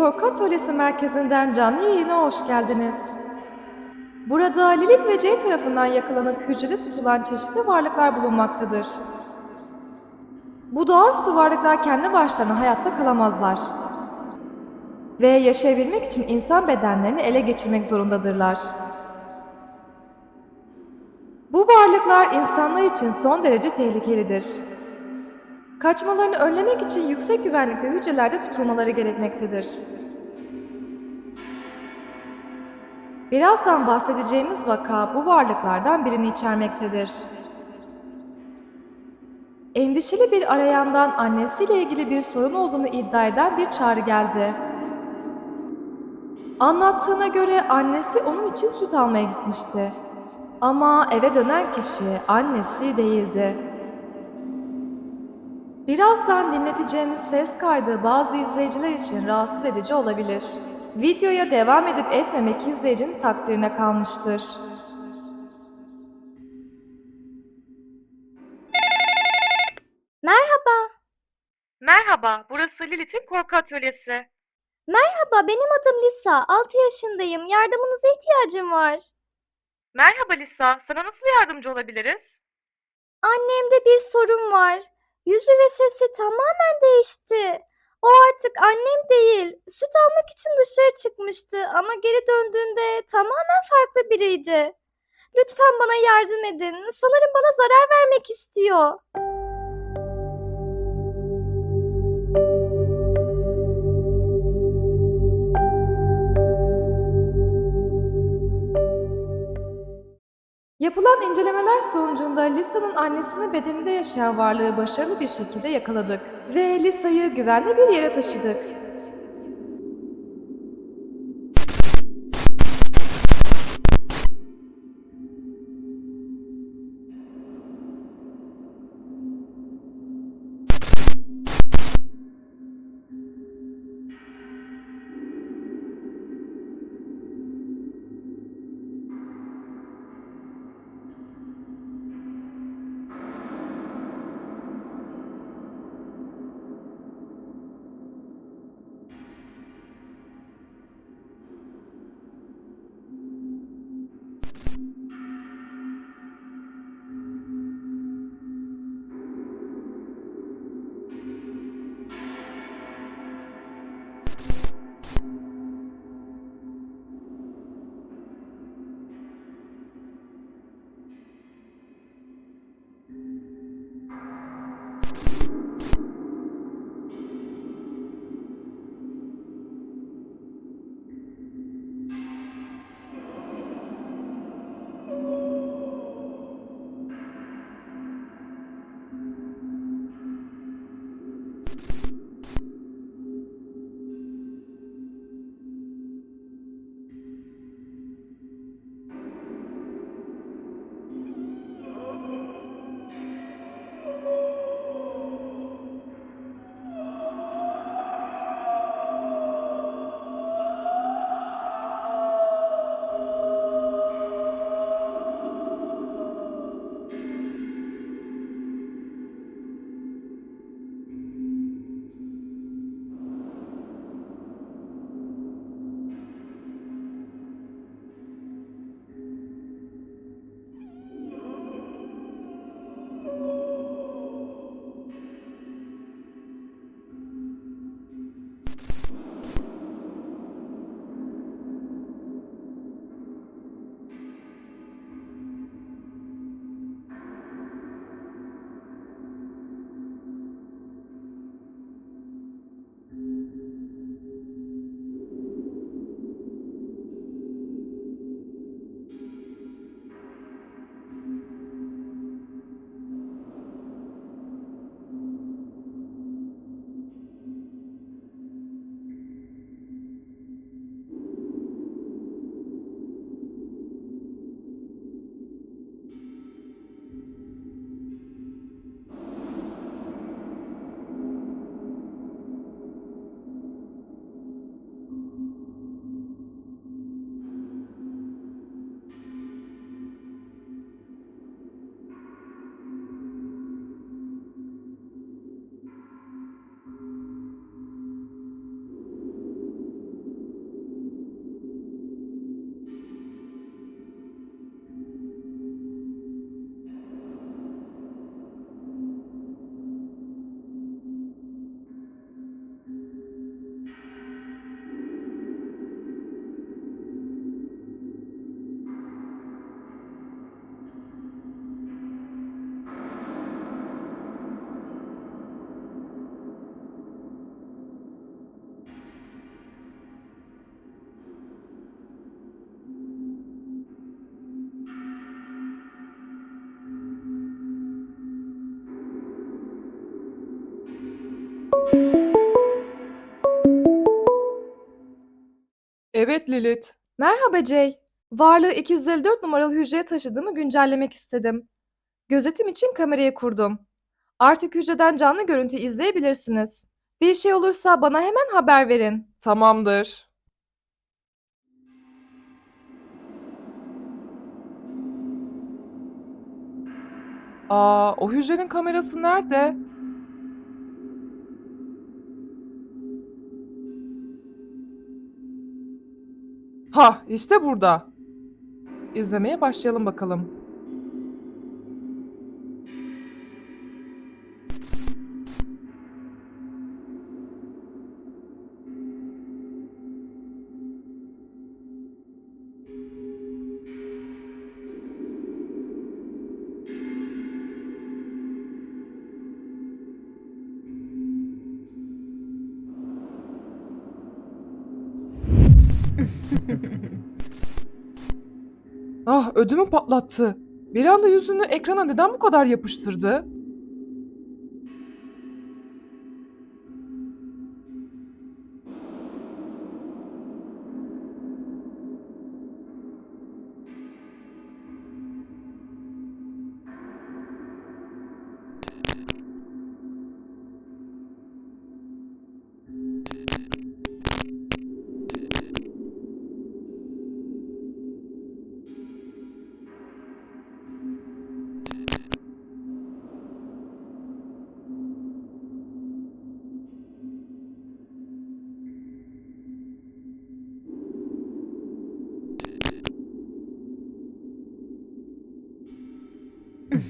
Korku Atölyesi merkezinden canlı yayına hoş geldiniz. Burada Lilith ve Jay tarafından yakalanıp hücrede tutulan çeşitli varlıklar bulunmaktadır. Bu doğaüstü varlıklar kendi başlarına hayatta kalamazlar. Ve yaşayabilmek için insan bedenlerini ele geçirmek zorundadırlar. Bu varlıklar insanlar için son derece tehlikelidir. Kaçmalarını önlemek için yüksek güvenlikli hücrelerde tutulmaları gerekmektedir. Birazdan bahsedeceğimiz vaka bu varlıklardan birini içermektedir. Endişeli bir arayandan annesiyle ilgili bir sorun olduğunu iddia eden bir çağrı geldi. Anlattığına göre annesi onun için süt almaya gitmişti. Ama eve dönen kişi annesi değildi. Birazdan dinleteceğimiz ses kaydı bazı izleyiciler için rahatsız edici olabilir. Videoya devam edip etmemek izleyicinin takdirine kalmıştır. Merhaba. Merhaba, burası Lilith'in Korku Atölyesi. Merhaba, benim adım Lisa. 6 yaşındayım. Yardımınıza ihtiyacım var. Merhaba Lisa, sana nasıl yardımcı olabiliriz? Annemde bir sorun var. Yüzü ve sesi tamamen değişti. O artık annem değil. Süt almak için dışarı çıkmıştı ama geri döndüğünde tamamen farklı biriydi. Lütfen bana yardım edin. Sanırım bana zarar vermek istiyor. Yapılan incelemeler sonucunda Lisa'nın annesinin bedeninde yaşayan varlığı başarılı bir şekilde yakaladık ve Lisa'yı güvenli bir yere taşıdık. Evet Lilith. Merhaba Jay. Varlığı 254 numaralı hücreye taşıdığımı güncellemek istedim. Gözetim için kamerayı kurdum. Artık hücreden canlı görüntü izleyebilirsiniz. Bir şey olursa bana hemen haber verin. Tamamdır. Aa, o hücrenin kamerası nerede? Ha, işte burada. İzlemeye başlayalım bakalım. Ödümü patlattı. Bir anda yüzünü ekrana neden bu kadar yapıştırdı?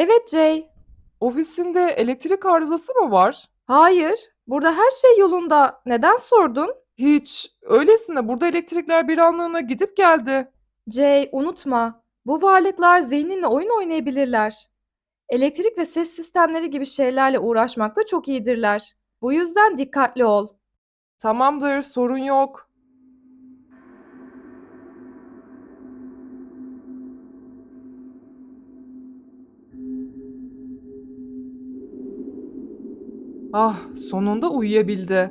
Evet Jay. Ofisinde elektrik arızası mı var? Hayır. Burada her şey yolunda. Neden sordun? Hiç. Öylesine burada elektrikler bir anlığına gidip geldi. Jay, unutma. Bu varlıklar zihninle oyun oynayabilirler. Elektrik ve ses sistemleri gibi şeylerle uğraşmakta çok iyidirler. Bu yüzden dikkatli ol. Tamamdır, sorun yok. Ah, sonunda uyuyabildi.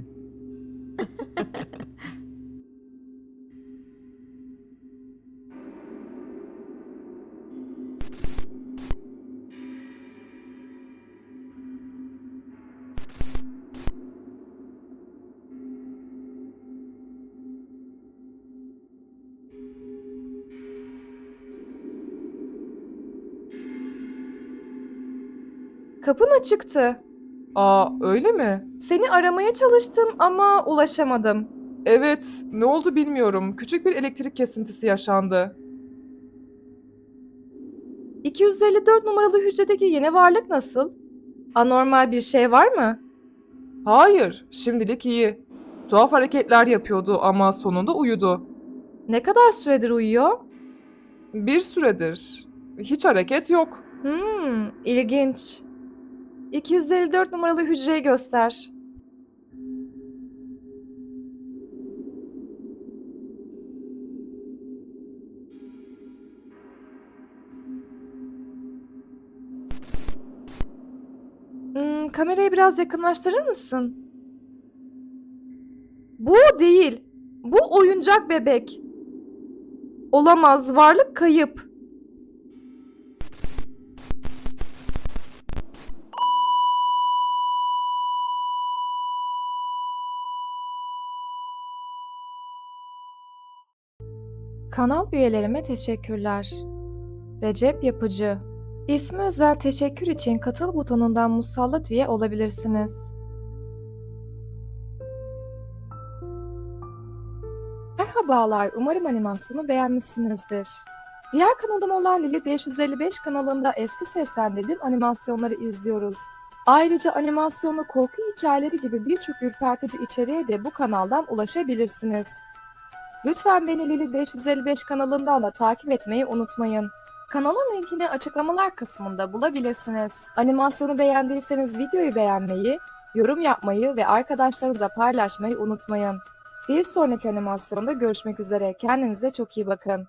Kapın açıktı. Aa öyle mi? Seni aramaya çalıştım ama ulaşamadım. Evet, ne oldu bilmiyorum. Küçük bir elektrik kesintisi yaşandı. 254 numaralı hücredeki yeni varlık nasıl? Anormal bir şey var mı? Hayır, şimdilik iyi. Tuhaf hareketler yapıyordu ama sonunda uyudu. Ne kadar süredir uyuyor? Bir süredir. Hiç hareket yok. Hmm, ilginç. 254 numaralı hücreyi göster. Hmm, kamerayı biraz yakınlaştırır mısın? Bu değil. Bu oyuncak bebek. Olamaz. Varlık kayıp. Kanal üyelerime teşekkürler. Recep Yapıcı İsmi özel teşekkür için katıl butonundan musallat üye olabilirsiniz. Merhabalar, umarım animasyonu beğenmişsinizdir. Diğer kanalım olan Lili 555 kanalında eski seslendirdiğim animasyonları izliyoruz. Ayrıca animasyonlu korku hikayeleri gibi birçok ürpertici içeriğe de bu kanaldan ulaşabilirsiniz. Lütfen beni Lili 555 kanalından da takip etmeyi unutmayın. Kanalın linkini açıklamalar kısmında bulabilirsiniz. Animasyonu beğendiyseniz videoyu beğenmeyi, yorum yapmayı ve arkadaşlarınızla paylaşmayı unutmayın. Bir sonraki animasyonda görüşmek üzere. Kendinize çok iyi bakın.